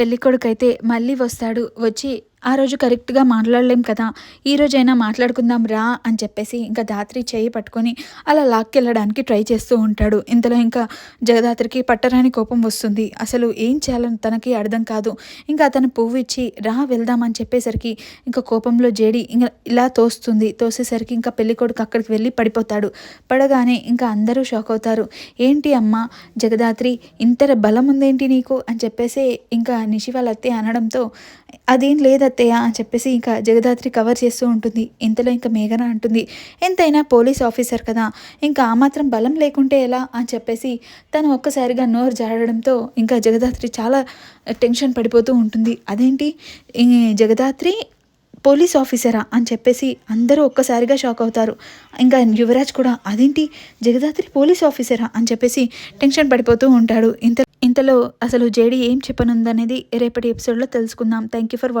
పెళ్ళికొడుకైతే మళ్ళీ వస్తాడు వచ్చి ఆ రోజు కరెక్ట్గా మాట్లాడలేం కదా ఈ మాట్లాడుకుందాం రా అని చెప్పేసి ఇంకా దాత్రి చేయి పట్టుకొని అలా లాక్కెళ్ళడానికి ట్రై చేస్తూ ఉంటాడు. ఇంతలో ఇంకా జగదాత్రికి పట్టరాని కోపం వస్తుంది. అసలు ఏం చేయాలని తనకి అర్థం కాదు. ఇంకా అతను పువ్వు ఇచ్చి రా వెళ్దామని చెప్పేసరికి ఇంకా కోపంలో జేడి ఇంకా ఇలా తోస్తుంది. తోసేసరికి ఇంకా పెళ్ళి కొడుకు అక్కడికి వెళ్ళి పడిపోతాడు. పడగానే ఇంకా అందరూ షాక్ అవుతారు. ఏంటి అమ్మ జగదాత్రి ఇంత బలం ఉందేంటి నీకు? అని చెప్పేసి ఇంకా నిషి వాళ్ళ అత్తయ్య అనడంతో అదేం లేదత్తయ్య అని చెప్పేసి ఇంకా జగదాత్రి కవర్ చేస్తూ ఉంటుంది. ఇంతలో ఇంకా మేఘన అంటుంది ఎంతైనా పోలీస్ ఆఫీసర్ కదా ఇంకా ఆ మాత్రం బలం లేకుంటే ఎలా? అని చెప్పేసి తను ఒక్కసారిగా నోరు జారడంతో ఇంకా జగదాత్రి చాలా టెన్షన్ పడిపోతూ ఉంటుంది. అదేంటి? ఈ జగదాత్రి పోలీస్ ఆఫీసరా? అని చెప్పేసి అందరూ ఒక్కసారిగా షాక్ అవుతారు. ఇంకా యువరాజ్ కూడా అదేంటి? జగదాత్రి పోలీస్ ఆఫీసరా? అని చెప్పేసి టెన్షన్ పడిపోతూ ఉంటాడు. ఇంత ఇంతలో అసలు జేడీ ఏం చెప్పనుందనేది రేపటి ఎపిసోడ్లో తెలుసుకుందాం. Thank you for watching